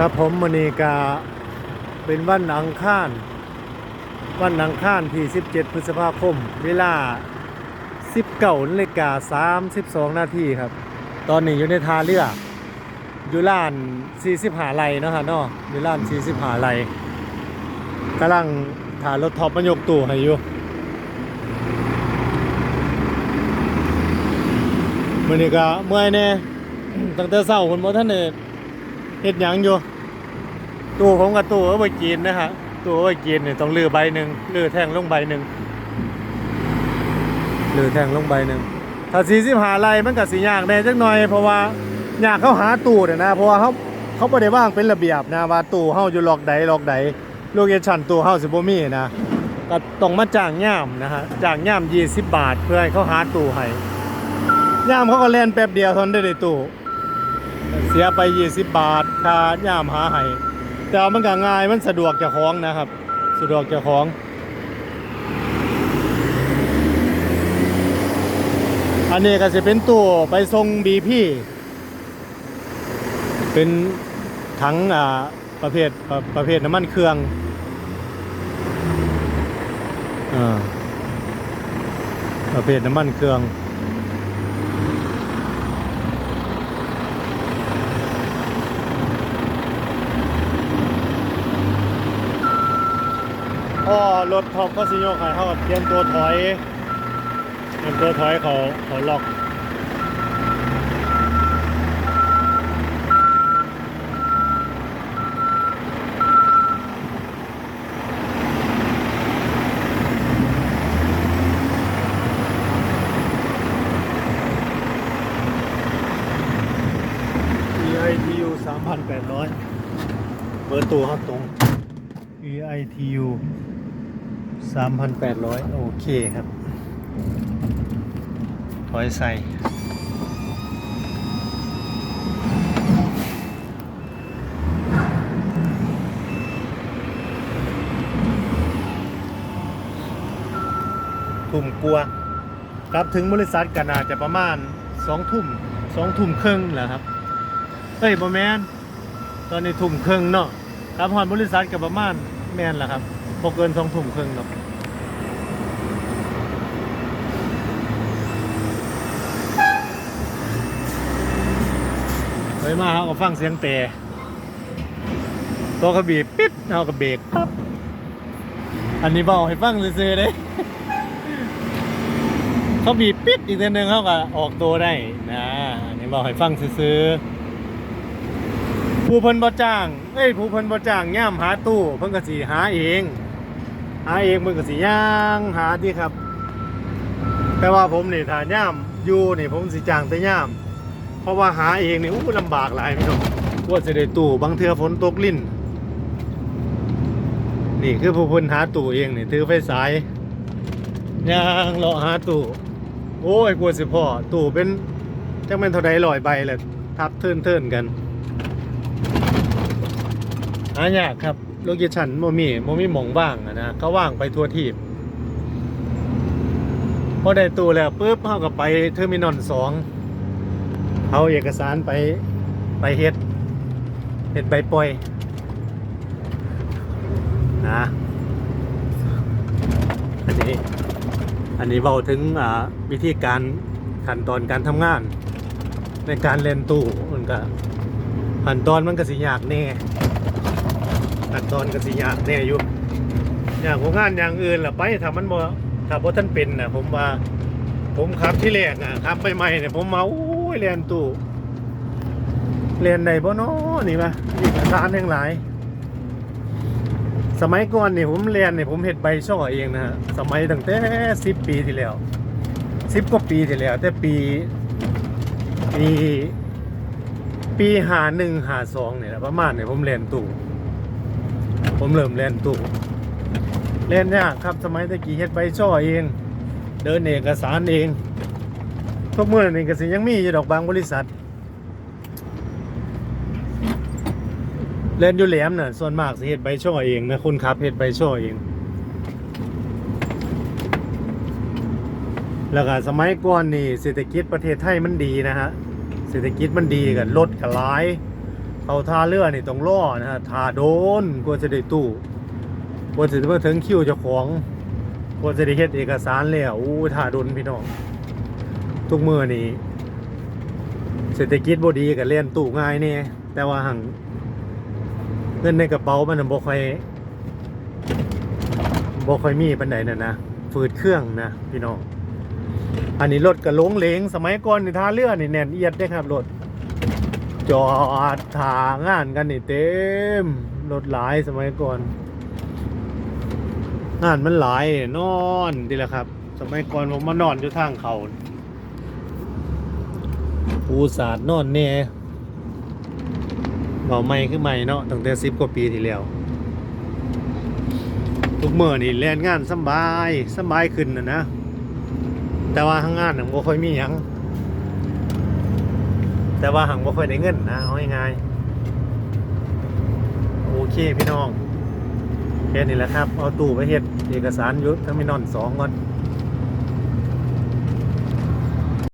ครับผมมณีกาเป็นวันอังคาร วันอังคารที่ 17 พฤษภาคม เวลา 19นาฬิกา32 นาทีครับ ตอนนี้อยู่ในทาเรืออยู่ล้าน 45ไร่เนาะฮะเนาะอยู่ล้าน 45ไร่กำลังถ่ารถท็อปมายกตู้ให้อยู่มื้อนี้ก็เมื่อยแน่ตั้งแต่เช้าคนบ่ทันได้ เฮ็ดหยังอยู่ตู้ผมกับตู้เอาไว้กินนะฮะตู้เอาไว้กินเนี่ยต้องลือใบหนึ่งลือแท่งลงใบหนึ่งลือแท่งลงใบหนึ่งถ้าสีสิบหาไรมันก็สียากแน่จักหน่อย เพราะว่ายากเขาหาตู้เนี่ยนะเพราะว่าเขาเขาไม่ได้ว่างเป็นระเบียบนะว่าตู้เฮาอยู่ล็อกใดล็อกใดโลเคชั่นตู้เฮาสิบ่มีนะก็ต้องมาจ้างย่ามนะฮะจ้างย่าม20บบาทเพื่อให้เขาหาตู้ให้ย่ามเขาก็เล่นแป๊บเดียวทนได้ในตู้ สียไป 20 บาทค่าย่ามหาให้แต่ว่ามันก็ง่ายมันสะดวกเจ้าของนะครับ สะดวกเจ้าของอันนี้ก็จะเป็นตู้ไปส่งบีพี่เป็นถังอ่าประเภทประประเภทน้ำมันเครื่องอ่าประเภทน้ำมันเครื่อง พ่อรถท็อปก็สิโยกให้เขาเตรียมตัวถอยเตรียมตัวถอยเขาเขาล็อก3,800เบอร์ตัวครับตรง EITU 3,800โอเคครับ ถอยใส่ ทุ่มกลัวกลับถึงบริษัทกันอาจจะประมาณสองทุ่มสองทุ่มครึ่งแหละครับเฮ้ยบอแมนตอนนี้ทุ่มครึ่งเนาะกลับหอนบริษัทกับประมาณแมนแหละครับ พอเกินสองทุ่มครึ่งเนาะเฮ้ยมาเขาก็ฟังเสียงเตะตัวกระบีบปิดเอากระเบรกปั๊บอันนี้เบาให้ฟังซื่อๆเลยเขาบีบปิดอีกทีหนึงเขาก็ออกตัวได้นะอันนี้บอกให้ฟังซื้อผู้เพิ่นบ่จ้าง เอ้ยผู้เพิ่นบ่จ้างย่ามหาตู้เพิ่นก็สิหาเอง หาเองเพิ่นก็สิย่างหาดีครับ แต่ว่าผมนี่ถ้าย่ามอยู่นี่ผมสิจ้างแต่ย่าม เพราะว่าหาเองนี่อู้ลำบากหลายพี่น้องกว่าสิได้ตู้บางเทือฝนตกลิ้นนี่คือผู้พิ่นหาตู้เองนี่ถือไฟสายย่างเลาะหาตู้โอ้ยกลัวสิพ่อตู่เป็นจังเป็นเท่าใดลอยใบแหละทับเทินเทินกันหายากครับ โลเคชั่นโมมีโมมีหมองว่างอะนะเขาว่างไปทั่วทีบพอได้ตู้แล้วปุ๊บเขาก็ไปเทอร์มินอลสองเอาเอกสารไปไปเฮ็ดเฮ็ดใบปล่อยนะอันนี้อันนี้เบาถึงวิธีการขั้นตอนการทำงาน ในการเล่นตู้มันก็ขั้นตอนมันก็สิยากแน่ ขั้นตอนก็สิยากแน่อยู่อย่างของงานอย่างอื่นล่ะไปถ้ามันบ่ถ้าบ่ท่านเป็นน่ะ ผมว่า ผมขับที่แรกอะขับไปใหม่เนี่ยผมมาโอ้ยเล่นตู้เล่นได้บ่เนาะนี่ป่ะอีกสารทั้งหลาย สมัยก่อนนี่ผมเรียนนี่ผมเห็ดใบช่อเองนะฮะสมัยตั้งแต่สิบปีที่แล้วสิบกว่าปีที่แล้ว แต่ปีปีปีหาหนึ่งหาสองเนี่ยประมาณเนี่ยผมเรียนตู้ ผมเริ่มเรียนตู้เรียนยากครับสมัยตะกี้เฮ็ดใบช่อเอง เดินเอกสารเองทุกเมื่อนี่ก็สิยังมีอยู่ดอกบางบริษัท เล่นอยู่แหลมน่ะส่วนมากสิเฮ็ดใบช่อเองนะคุณครับเฮ็ดใบช่อเอง แล้วก็สมัยก่อนนี่เศรษฐกิจประเทศไทยมันดีนะฮะเศรษฐกิจมันดีกันรถก็หลาย เขาท่าเรือนี่ต้องล่อนะฮะท่าโดนกว่าจะได้ตู้กว่าจะมาถึงคิวเจ้าของกว่าจะได้เฮ็ดเอกสารแล้วอู้ท่าโดนพี่น้องทุกมือนี่เศรษฐกิจบ่ดีก็เล่นตู้ง่ายแน่แต่ว่าหังเงินในกระเป๋ามันบ่ค่อยบ่ค่อยมีปานใดน่ะนะฝืดเครื่องนะพี่น้องอันนี้รถกระลงเลงสมัยก่อนนี่ท่าเรือนี่แน่นเอียดได้ครับรถ จอดทางานกันนี่เต็มรถหลายสมัยก่อน งานมันหลายนอนดีละครับ สมัยก่อนผมมานอนอยู่ทางเขาปูสาดนอนแน่เบาไม่คือไม่เนาะตั้งแต่สิบกว่าปีที่แล้วทุกเมื่อนี่แล่นงานสบายสบายขึ้นนะนะ แต่ว่าทางงานน่ะบ่ค่อยมีหยัง แต่ว่าหังบ่ค่อยได้เงินนะเอาง่ายๆโอเคพี่น้องแค่นี้แหละครับ เอาตู้ไปเฮ็ดเอกสารอยุทธมินอนสองก่อน